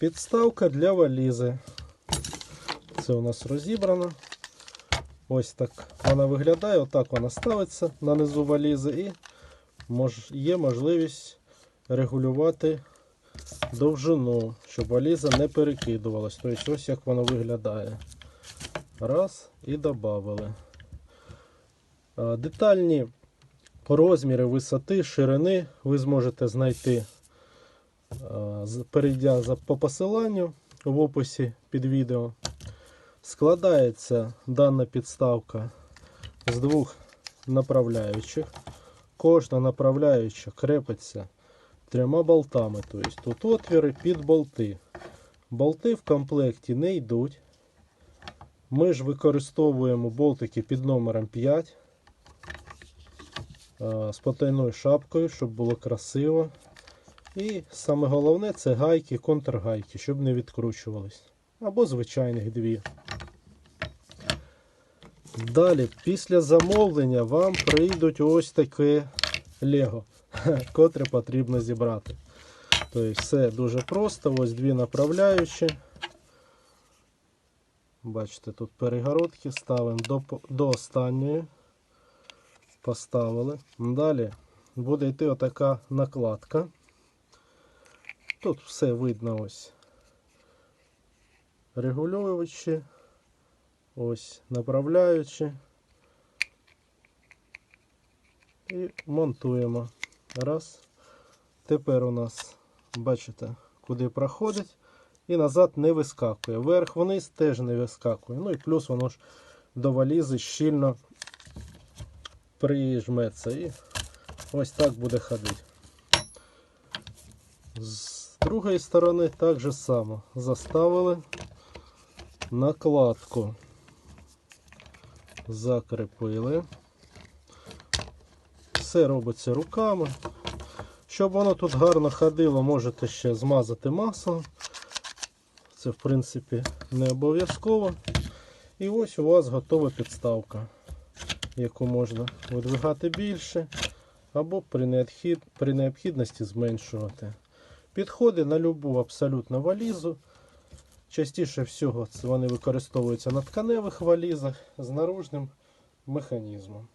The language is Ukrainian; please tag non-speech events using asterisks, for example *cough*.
Підставка для валізи. Це у нас розібрано. Ось так вона виглядає, отак вона ставиться на низу валізи і є можливість регулювати довжину, щоб валіза не перекидувалась. Тобто ось як воно виглядає. Раз і додали. Детальні розміри висоти, ширини ви зможете знайти, перейдя за- по посиланню в описі під відео. Складається дана підставка з двох направляючих. Кожна направляюча крепиться трьома болтами. Тобто тут отвіри під болти. Болти в комплекті не йдуть. Ми ж використовуємо болтики під номером 5 з потайною шапкою, щоб було красиво. І саме головне це гайки, контргайки, щоб не відкручувались. Або звичайних дві. Далі, після замовлення вам прийдуть ось таке Лего, *laughs* котре потрібно зібрати. Тобто все дуже просто. Ось дві направляючі. Бачите, тут перегородки ставимо до, до останньої. Поставили. Далі буде йти отака накладка. Тут все видно ось. Регулювачі. Ось направляючи. І монтуємо. Раз. Тепер у нас, бачите, куди проходить. І назад не вискакує. Вверх вниз теж не вискакує. Ну і плюс воно ж до валізи щільно прижметься. І ось так буде ходити. Другої сторони так же само. Заставили накладку. Закріпили. Все робиться руками. Щоб воно тут гарно ходило, можете ще змазати маслом. Це, в принципі, не обов'язково. І ось у вас готова підставка, яку можна видвигати більше, або при необхідності зменшувати. Підходить на любу абсолютно валізу. Частіше всього вони використовуються на тканевих валізах з наружним механізмом.